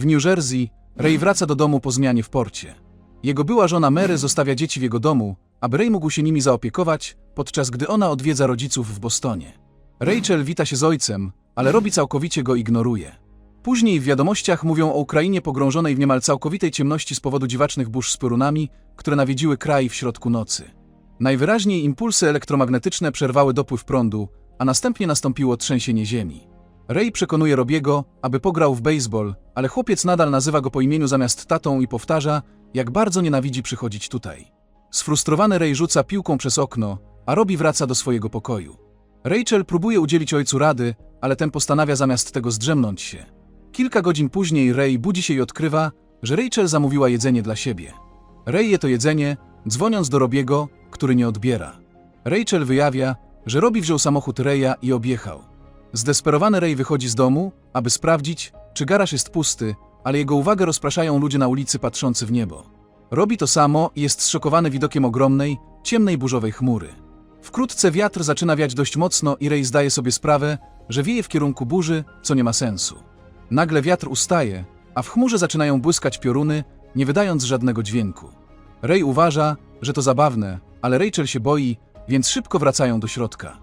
W New Jersey Ray wraca do domu po zmianie w porcie. Jego była żona Mary zostawia dzieci w jego domu, aby Ray mógł się nimi zaopiekować, podczas gdy ona odwiedza rodziców w Bostonie. Rachel wita się z ojcem, ale Robbie całkowicie go ignoruje. Później w wiadomościach mówią o Ukrainie pogrążonej w niemal całkowitej ciemności z powodu dziwacznych burz z piorunami, które nawiedziły kraj w środku nocy. Najwyraźniej impulsy elektromagnetyczne przerwały dopływ prądu, a następnie nastąpiło trzęsienie ziemi. Ray przekonuje Robiego, aby pograł w baseball, ale chłopiec nadal nazywa go po imieniu zamiast tatą i powtarza, jak bardzo nienawidzi przychodzić tutaj. Sfrustrowany Ray rzuca piłką przez okno, a Robbie wraca do swojego pokoju. Rachel próbuje udzielić ojcu rady, ale ten postanawia zamiast tego zdrzemnąć się. Kilka godzin później Ray budzi się i odkrywa, że Rachel zamówiła jedzenie dla siebie. Ray je to jedzenie, dzwoniąc do Robiego, który nie odbiera. Rachel wyjawia, że Robbie wziął samochód Raya i objechał. Zdesperowany Ray wychodzi z domu, aby sprawdzić, czy garaż jest pusty, ale jego uwagę rozpraszają ludzie na ulicy patrzący w niebo. Robi to samo i jest zszokowany widokiem ogromnej, ciemnej burzowej chmury. Wkrótce wiatr zaczyna wiać dość mocno i Ray zdaje sobie sprawę, że wieje w kierunku burzy, co nie ma sensu. Nagle wiatr ustaje, a w chmurze zaczynają błyskać pioruny, nie wydając żadnego dźwięku. Ray uważa, że to zabawne, ale Rachel się boi, więc szybko wracają do środka.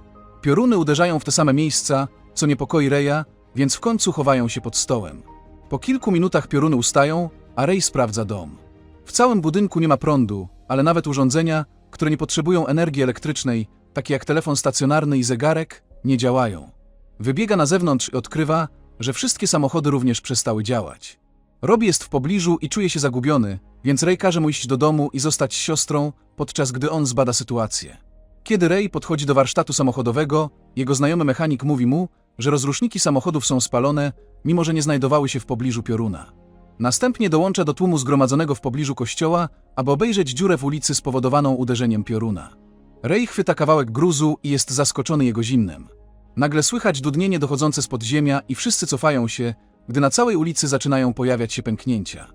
Pioruny uderzają w te same miejsca, co niepokoi Reya, więc w końcu chowają się pod stołem. Po kilku minutach pioruny ustają, a Ray sprawdza dom. W całym budynku nie ma prądu, ale nawet urządzenia, które nie potrzebują energii elektrycznej, takie jak telefon stacjonarny i zegarek, nie działają. Wybiega na zewnątrz i odkrywa, że wszystkie samochody również przestały działać. Robbie jest w pobliżu i czuje się zagubiony, więc Ray każe mu iść do domu i zostać siostrą, podczas gdy on zbada sytuację. Kiedy Ray podchodzi do warsztatu samochodowego, jego znajomy mechanik mówi mu, że rozruszniki samochodów są spalone, mimo że nie znajdowały się w pobliżu pioruna. Następnie dołącza do tłumu zgromadzonego w pobliżu kościoła, aby obejrzeć dziurę w ulicy spowodowaną uderzeniem pioruna. Ray chwyta kawałek gruzu i jest zaskoczony jego zimnem. Nagle słychać dudnienie dochodzące z podziemia i wszyscy cofają się, gdy na całej ulicy zaczynają pojawiać się pęknięcia.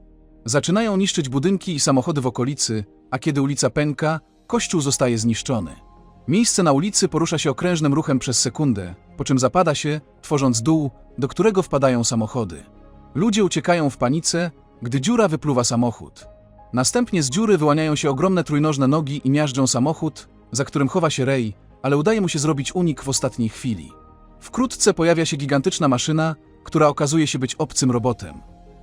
Zaczynają niszczyć budynki i samochody w okolicy, a kiedy ulica pęka, kościół zostaje zniszczony. Miejsce na ulicy porusza się okrężnym ruchem przez sekundę, po czym zapada się, tworząc dół, do którego wpadają samochody. Ludzie uciekają w panice, gdy dziura wypluwa samochód. Następnie z dziury wyłaniają się ogromne trójnożne nogi i miażdżą samochód, za którym chowa się Ray, ale udaje mu się zrobić unik w ostatniej chwili. Wkrótce pojawia się gigantyczna maszyna, która okazuje się być obcym robotem.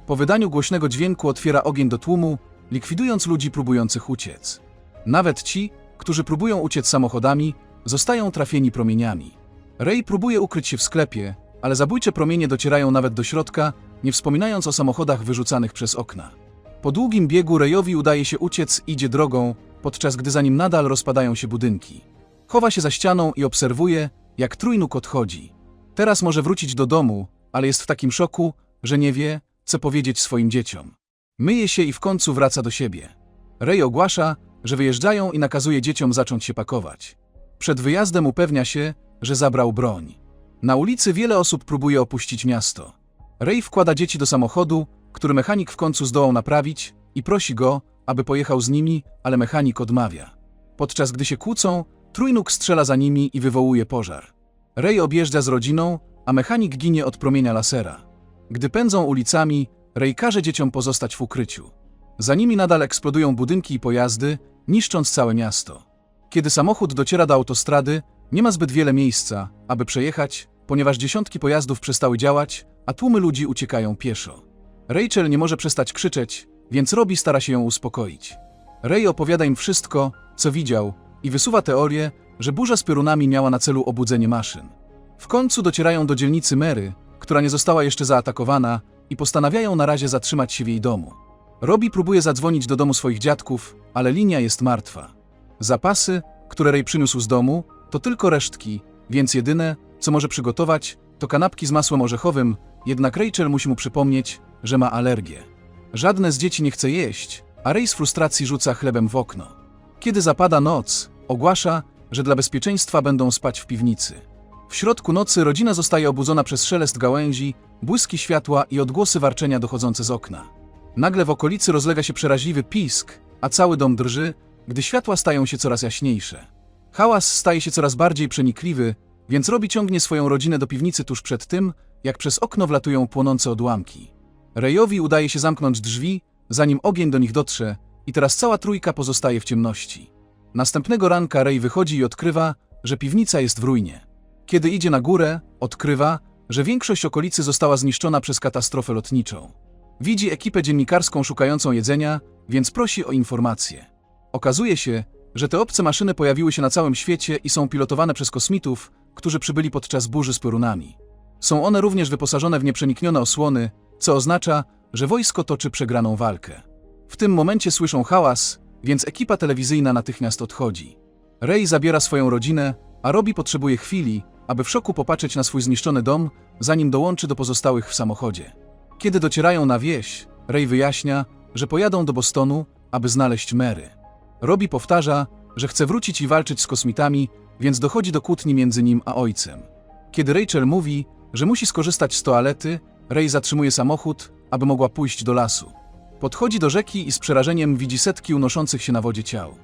Po wydaniu głośnego dźwięku otwiera ogień do tłumu, likwidując ludzi próbujących uciec. Nawet ci, którzy próbują uciec samochodami, zostają trafieni promieniami. Ray próbuje ukryć się w sklepie, ale zabójcze promienie docierają nawet do środka, nie wspominając o samochodach wyrzucanych przez okna. Po długim biegu Rayowi udaje się uciec idzie drogą, podczas gdy za nim nadal rozpadają się budynki. Chowa się za ścianą i obserwuje, jak trójnóg odchodzi. Teraz może wrócić do domu, ale jest w takim szoku, że nie wie, co powiedzieć swoim dzieciom. Myje się i w końcu wraca do siebie. Ray ogłasza, że wyjeżdżają i nakazuje dzieciom zacząć się pakować. Przed wyjazdem upewnia się, że zabrał broń. Na ulicy wiele osób próbuje opuścić miasto. Ray wkłada dzieci do samochodu, który mechanik w końcu zdołał naprawić i prosi go, aby pojechał z nimi, ale mechanik odmawia. Podczas gdy się kłócą, trójnóg strzela za nimi i wywołuje pożar. Ray objeżdża z rodziną, a mechanik ginie od promienia lasera. Gdy pędzą ulicami, Ray każe dzieciom pozostać w ukryciu. Za nimi nadal eksplodują budynki i pojazdy, niszcząc całe miasto. Kiedy samochód dociera do autostrady, nie ma zbyt wiele miejsca, aby przejechać, ponieważ dziesiątki pojazdów przestały działać, a tłumy ludzi uciekają pieszo. Rachel nie może przestać krzyczeć, więc Robbie stara się ją uspokoić. Ray opowiada im wszystko, co widział, i wysuwa teorię, że burza z piorunami miała na celu obudzenie maszyn. W końcu docierają do dzielnicy Mary, która nie została jeszcze zaatakowana, i postanawiają na razie zatrzymać się w jej domu. Robbie próbuje zadzwonić do domu swoich dziadków, ale linia jest martwa. Zapasy, które Ray przyniósł z domu, to tylko resztki, więc jedyne, co może przygotować, to kanapki z masłem orzechowym, jednak Rachel musi mu przypomnieć, że ma alergię. Żadne z dzieci nie chce jeść, a Ray z frustracji rzuca chlebem w okno. Kiedy zapada noc, ogłasza, że dla bezpieczeństwa będą spać w piwnicy. W środku nocy rodzina zostaje obudzona przez szelest gałęzi, błyski światła i odgłosy warczenia dochodzące z okna. Nagle w okolicy rozlega się przeraźliwy pisk, a cały dom drży, gdy światła stają się coraz jaśniejsze. Hałas staje się coraz bardziej przenikliwy, więc Robi ciągnie swoją rodzinę do piwnicy tuż przed tym, jak przez okno wlatują płonące odłamki. Rayowi udaje się zamknąć drzwi, zanim ogień do nich dotrze i teraz cała trójka pozostaje w ciemności. Następnego ranka Ray wychodzi i odkrywa, że piwnica jest w ruinie. Kiedy idzie na górę, odkrywa, że większość okolicy została zniszczona przez katastrofę lotniczą. Widzi ekipę dziennikarską szukającą jedzenia, więc prosi o informacje. Okazuje się, że te obce maszyny pojawiły się na całym świecie i są pilotowane przez kosmitów, którzy przybyli podczas burzy z piorunami. Są one również wyposażone w nieprzeniknione osłony, co oznacza, że wojsko toczy przegraną walkę. W tym momencie słyszą hałas, więc ekipa telewizyjna natychmiast odchodzi. Ray zabiera swoją rodzinę, a Robbie potrzebuje chwili, aby w szoku popatrzeć na swój zniszczony dom, zanim dołączy do pozostałych w samochodzie. Kiedy docierają na wieś, Ray wyjaśnia, że pojadą do Bostonu, aby znaleźć Mary. Robbie powtarza, że chce wrócić i walczyć z kosmitami, więc dochodzi do kłótni między nim a ojcem. Kiedy Rachel mówi, że musi skorzystać z toalety, Ray zatrzymuje samochód, aby mogła pójść do lasu. Podchodzi do rzeki i z przerażeniem widzi setki unoszących się na wodzie ciał.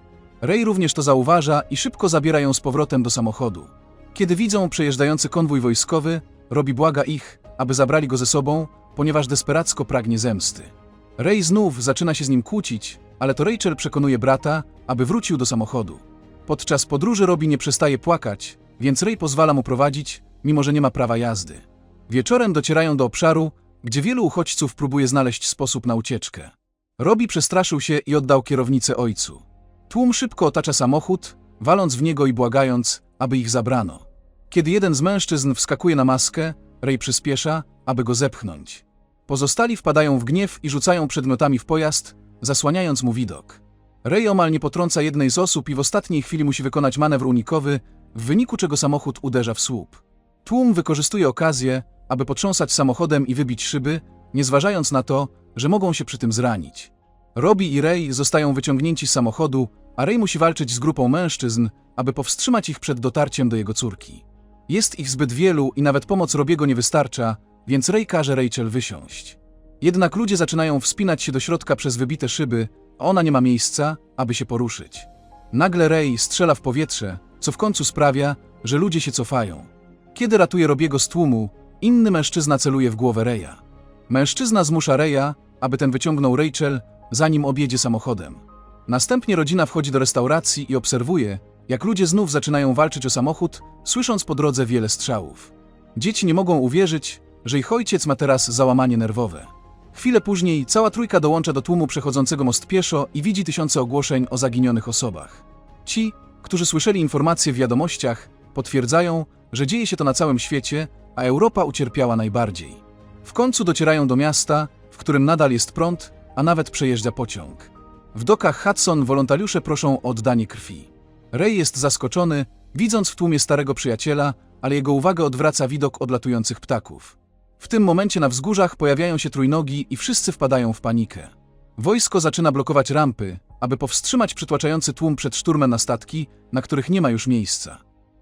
Ray również to zauważa i szybko zabiera ją z powrotem do samochodu. Kiedy widzą przejeżdżający konwój wojskowy, Robi błaga ich, aby zabrali go ze sobą, ponieważ desperacko pragnie zemsty. Ray znów zaczyna się z nim kłócić, ale to Rachel przekonuje brata, aby wrócił do samochodu. Podczas podróży Robi nie przestaje płakać, więc Ray pozwala mu prowadzić, mimo że nie ma prawa jazdy. Wieczorem docierają do obszaru, gdzie wielu uchodźców próbuje znaleźć sposób na ucieczkę. Robi przestraszył się i oddał kierownicę ojcu. Tłum szybko otacza samochód, waląc w niego i błagając, aby ich zabrano. Kiedy jeden z mężczyzn wskakuje na maskę, Ray przyspiesza, aby go zepchnąć. Pozostali wpadają w gniew i rzucają przedmiotami w pojazd, zasłaniając mu widok. Ray omal nie potrąca jednej z osób i w ostatniej chwili musi wykonać manewr unikowy, w wyniku czego samochód uderza w słup. Tłum wykorzystuje okazję, aby potrząsać samochodem i wybić szyby, nie zważając na to, że mogą się przy tym zranić. Robbie i Ray zostają wyciągnięci z samochodu, a Ray musi walczyć z grupą mężczyzn, aby powstrzymać ich przed dotarciem do jego córki. Jest ich zbyt wielu i nawet pomoc Robiego nie wystarcza, więc Ray każe Rachel wysiąść. Jednak ludzie zaczynają wspinać się do środka przez wybite szyby, a ona nie ma miejsca, aby się poruszyć. Nagle Ray strzela w powietrze, co w końcu sprawia, że ludzie się cofają. Kiedy ratuje Robiego z tłumu, inny mężczyzna celuje w głowę Reya. Mężczyzna zmusza Reya, aby ten wyciągnął Rachel, zanim objedzie samochodem. Następnie rodzina wchodzi do restauracji i obserwuje, jak ludzie znów zaczynają walczyć o samochód, słysząc po drodze wiele strzałów. Dzieci nie mogą uwierzyć, że ich ojciec ma teraz załamanie nerwowe. Chwilę później cała trójka dołącza do tłumu przechodzącego most pieszo i widzi tysiące ogłoszeń o zaginionych osobach. Ci, którzy słyszeli informacje w wiadomościach, potwierdzają, że dzieje się to na całym świecie, a Europa ucierpiała najbardziej. W końcu docierają do miasta, w którym nadal jest prąd, a nawet przejeżdża pociąg. W dokach Hudson wolontariusze proszą o oddanie krwi. Ray jest zaskoczony, widząc w tłumie starego przyjaciela, ale jego uwagę odwraca widok odlatujących ptaków. W tym momencie na wzgórzach pojawiają się trójnogi i wszyscy wpadają w panikę. Wojsko zaczyna blokować rampy, aby powstrzymać przytłaczający tłum przed szturmem na statki, na których nie ma już miejsca.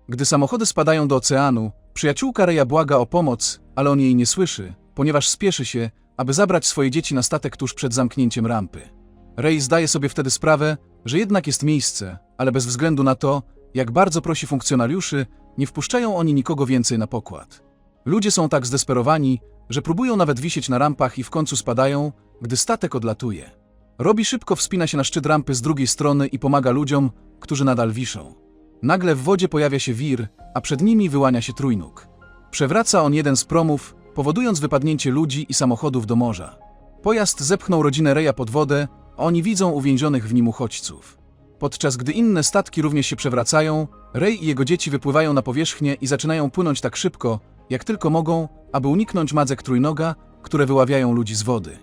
Gdy samochody spadają do oceanu, przyjaciółka Reja błaga o pomoc, ale on jej nie słyszy, ponieważ spieszy się, aby zabrać swoje dzieci na statek tuż przed zamknięciem rampy. Ray zdaje sobie wtedy sprawę, że jednak jest miejsce, ale bez względu na to, jak bardzo prosi funkcjonariuszy, nie wpuszczają oni nikogo więcej na pokład. Ludzie są tak zdesperowani, że próbują nawet wisieć na rampach i w końcu spadają, gdy statek odlatuje. Robi szybko wspina się na szczyt rampy z drugiej strony i pomaga ludziom, którzy nadal wiszą. Nagle w wodzie pojawia się wir, a przed nimi wyłania się trójnóg. Przewraca on jeden z promów, powodując wypadnięcie ludzi i samochodów do morza. Pojazd zepchnął rodzinę Reja pod wodę, a oni widzą uwięzionych w nim uchodźców. Podczas gdy inne statki również się przewracają, Ray i jego dzieci wypływają na powierzchnię i zaczynają płynąć tak szybko, jak tylko mogą, aby uniknąć madzek trójnoga, które wyławiają ludzi z wody.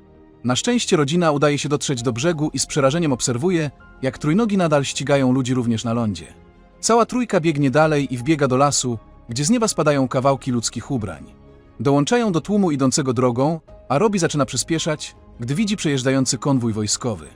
Na szczęście rodzina udaje się dotrzeć do brzegu i z przerażeniem obserwuje, jak trójnogi nadal ścigają ludzi również na lądzie. Cała trójka biegnie dalej i wbiega do lasu, gdzie z nieba spadają kawałki ludzkich ubrań. Dołączają do tłumu idącego drogą, a Robi zaczyna przyspieszać, gdy widzi przejeżdżający konwój wojskowy.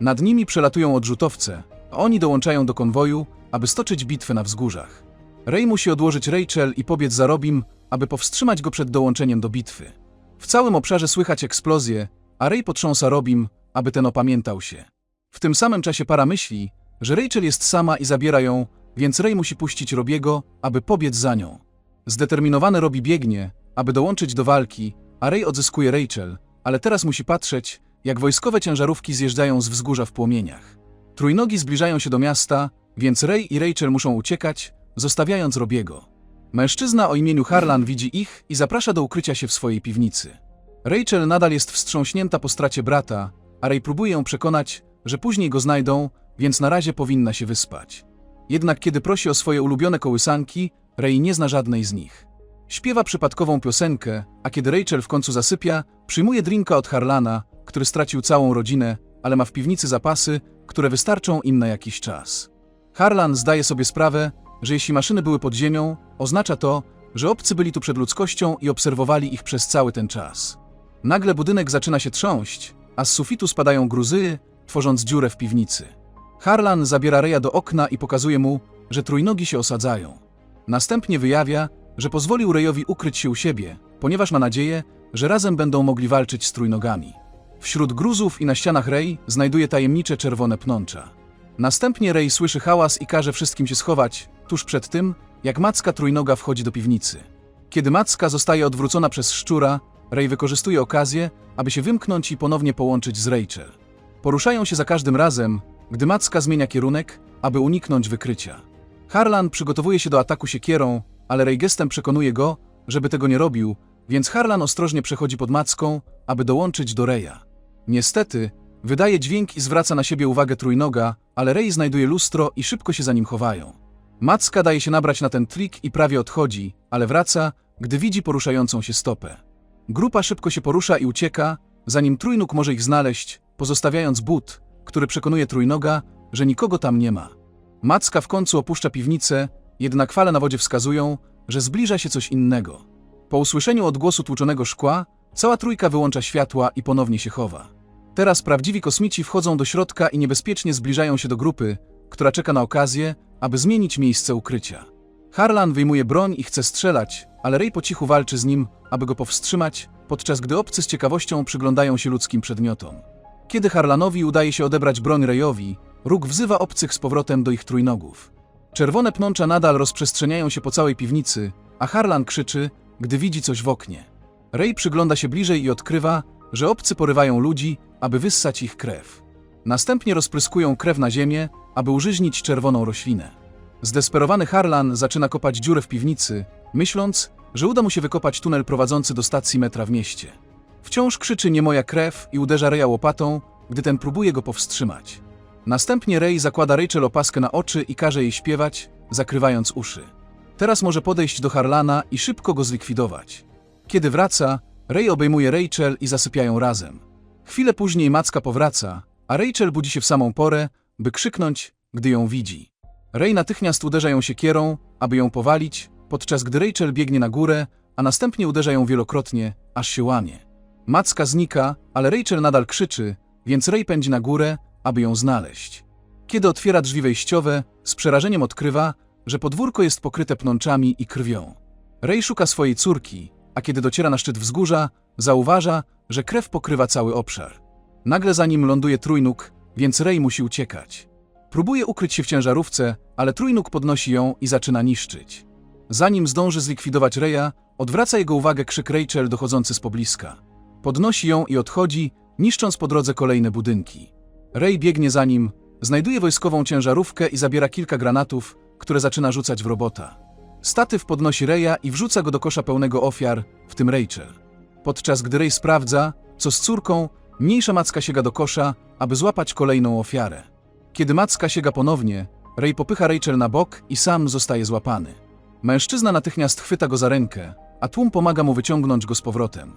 Nad nimi przelatują odrzutowce, a oni dołączają do konwoju, aby stoczyć bitwę na wzgórzach. Ray musi odłożyć Rachel i pobiec za Robim, aby powstrzymać go przed dołączeniem do bitwy. W całym obszarze słychać eksplozje, a Ray potrząsa Robim, aby ten opamiętał się. W tym samym czasie para myśli, że Rachel jest sama i zabiera ją, więc Ray musi puścić Robiego, aby pobiec za nią. Zdeterminowany Robi biegnie, aby dołączyć do walki, a Ray odzyskuje Rachel, ale teraz musi patrzeć, jak wojskowe ciężarówki zjeżdżają z wzgórza w płomieniach. Trójnogi zbliżają się do miasta, więc Ray i Rachel muszą uciekać, zostawiając Robiego. Mężczyzna o imieniu Harlan widzi ich i zaprasza do ukrycia się w swojej piwnicy. Rachel nadal jest wstrząśnięta po stracie brata, a Ray próbuje ją przekonać, że później go znajdą, więc na razie powinna się wyspać. Jednak kiedy prosi o swoje ulubione kołysanki, Ray nie zna żadnej z nich. Śpiewa przypadkową piosenkę, a kiedy Rachel w końcu zasypia, przyjmuje drinka od Harlana, który stracił całą rodzinę, ale ma w piwnicy zapasy, które wystarczą im na jakiś czas. Harlan zdaje sobie sprawę, że jeśli maszyny były pod ziemią, oznacza to, że obcy byli tu przed ludzkością i obserwowali ich przez cały ten czas. Nagle budynek zaczyna się trząść, a z sufitu spadają gruzy, tworząc dziurę w piwnicy. Harlan zabiera Reja do okna i pokazuje mu, że trójnogi się osadzają. Następnie wyjawia, że pozwolił Rejowi ukryć się u siebie, ponieważ ma nadzieję, że razem będą mogli walczyć z trójnogami. Wśród gruzów i na ścianach Rej znajduje tajemnicze czerwone pnącza. Następnie Rej słyszy hałas i każe wszystkim się schować, tuż przed tym, jak macka trójnoga wchodzi do piwnicy. Kiedy macka zostaje odwrócona przez szczura, Rej wykorzystuje okazję, aby się wymknąć i ponownie połączyć z Rachel. Poruszają się za każdym razem, gdy macka zmienia kierunek, aby uniknąć wykrycia. Harlan przygotowuje się do ataku siekierą, ale Ray gestem przekonuje go, żeby tego nie robił, więc Harlan ostrożnie przechodzi pod macką, aby dołączyć do Reja. Niestety, wydaje dźwięk i zwraca na siebie uwagę trójnoga, ale Ray znajduje lustro i szybko się za nim chowają. Macka daje się nabrać na ten trik i prawie odchodzi, ale wraca, gdy widzi poruszającą się stopę. Grupa szybko się porusza i ucieka, zanim trójnóg może ich znaleźć, pozostawiając but, który przekonuje trójnoga, że nikogo tam nie ma. Macka w końcu opuszcza piwnicę, jednak fale na wodzie wskazują, że zbliża się coś innego. Po usłyszeniu odgłosu tłuczonego szkła, cała trójka wyłącza światła i ponownie się chowa. Teraz prawdziwi kosmici wchodzą do środka i niebezpiecznie zbliżają się do grupy, która czeka na okazję, aby zmienić miejsce ukrycia. Harlan wyjmuje broń i chce strzelać, ale Ray po cichu walczy z nim, aby go powstrzymać, podczas gdy obcy z ciekawością przyglądają się ludzkim przedmiotom. Kiedy Harlanowi udaje się odebrać broń Rayowi, Róg wzywa obcych z powrotem do ich trójnogów. Czerwone pnącza nadal rozprzestrzeniają się po całej piwnicy, a Harlan krzyczy, gdy widzi coś w oknie. Ray przygląda się bliżej i odkrywa, że obcy porywają ludzi, aby wyssać ich krew. Następnie rozpryskują krew na ziemię, aby użyźnić czerwoną roślinę. Zdesperowany Harlan zaczyna kopać dziurę w piwnicy, myśląc, że uda mu się wykopać tunel prowadzący do stacji metra w mieście. Wciąż krzyczy nie moja krew i uderza Reja łopatą, gdy ten próbuje go powstrzymać. Następnie Ray zakłada Rachel opaskę na oczy i każe jej śpiewać, zakrywając uszy. Teraz może podejść do Harlana i szybko go zlikwidować. Kiedy wraca, Ray obejmuje Rachel i zasypiają razem. Chwilę później Macka powraca, a Rachel budzi się w samą porę, by krzyknąć, gdy ją widzi. Ray natychmiast uderza ją siekierą, aby ją powalić, podczas gdy Rachel biegnie na górę, a następnie uderza ją wielokrotnie, aż się łamie. Macka znika, ale Rachel nadal krzyczy, więc Ray pędzi na górę, aby ją znaleźć. Kiedy otwiera drzwi wejściowe, z przerażeniem odkrywa, że podwórko jest pokryte pnączami i krwią. Ray szuka swojej córki, a kiedy dociera na szczyt wzgórza, zauważa, że krew pokrywa cały obszar. Nagle za nim ląduje trójnóg, więc Ray musi uciekać. Próbuje ukryć się w ciężarówce, ale trójnóg podnosi ją i zaczyna niszczyć. Zanim zdąży zlikwidować Reja, odwraca jego uwagę krzyk Rachel dochodzący z pobliska. Podnosi ją i odchodzi, niszcząc po drodze kolejne budynki. Ray biegnie za nim, znajduje wojskową ciężarówkę i zabiera kilka granatów, które zaczyna rzucać w robota. Statyw podnosi Reja i wrzuca go do kosza pełnego ofiar, w tym Rachel. Podczas gdy Ray sprawdza, co z córką, mniejsza macka sięga do kosza, aby złapać kolejną ofiarę. Kiedy macka sięga ponownie, Ray popycha Rachel na bok i sam zostaje złapany. Mężczyzna natychmiast chwyta go za rękę, a tłum pomaga mu wyciągnąć go z powrotem.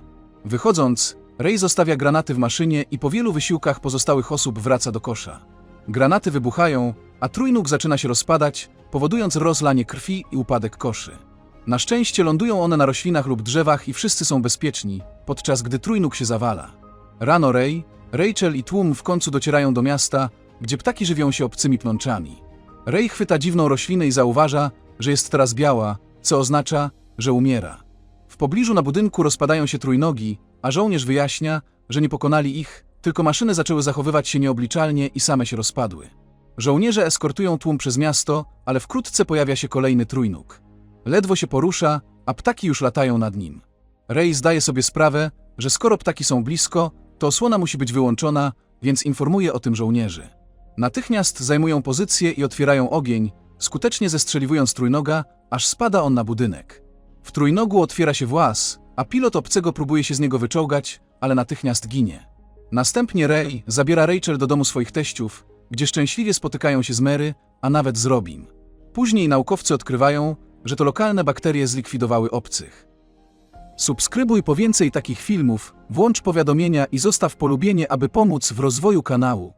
Wychodząc, Ray zostawia granaty w maszynie i po wielu wysiłkach pozostałych osób wraca do kosza. Granaty wybuchają, a trójnóg zaczyna się rozpadać, powodując rozlanie krwi i upadek koszy. Na szczęście lądują one na roślinach lub drzewach i wszyscy są bezpieczni, podczas gdy trójnóg się zawala. Rano Ray, Rachel i tłum w końcu docierają do miasta, gdzie ptaki żywią się obcymi pnączami. Ray chwyta dziwną roślinę i zauważa, że jest teraz biała, co oznacza, że umiera. W pobliżu na budynku rozpadają się trójnogi, a żołnierz wyjaśnia, że nie pokonali ich, tylko maszyny zaczęły zachowywać się nieobliczalnie i same się rozpadły. Żołnierze eskortują tłum przez miasto, ale wkrótce pojawia się kolejny trójnóg. Ledwo się porusza, a ptaki już latają nad nim. Ray zdaje sobie sprawę, że skoro ptaki są blisko, to osłona musi być wyłączona, więc informuje o tym żołnierzy. Natychmiast zajmują pozycję i otwierają ogień, skutecznie zestrzeliwując trójnoga, aż spada on na budynek. W trójnogu otwiera się włas, a pilot obcego próbuje się z niego wyczołgać, ale natychmiast ginie. Następnie Ray zabiera Rachel do domu swoich teściów, gdzie szczęśliwie spotykają się z Mary, a nawet z Robin. Później naukowcy odkrywają, że to lokalne bakterie zlikwidowały obcych. Subskrybuj po więcej takich filmów, włącz powiadomienia i zostaw polubienie, aby pomóc w rozwoju kanału.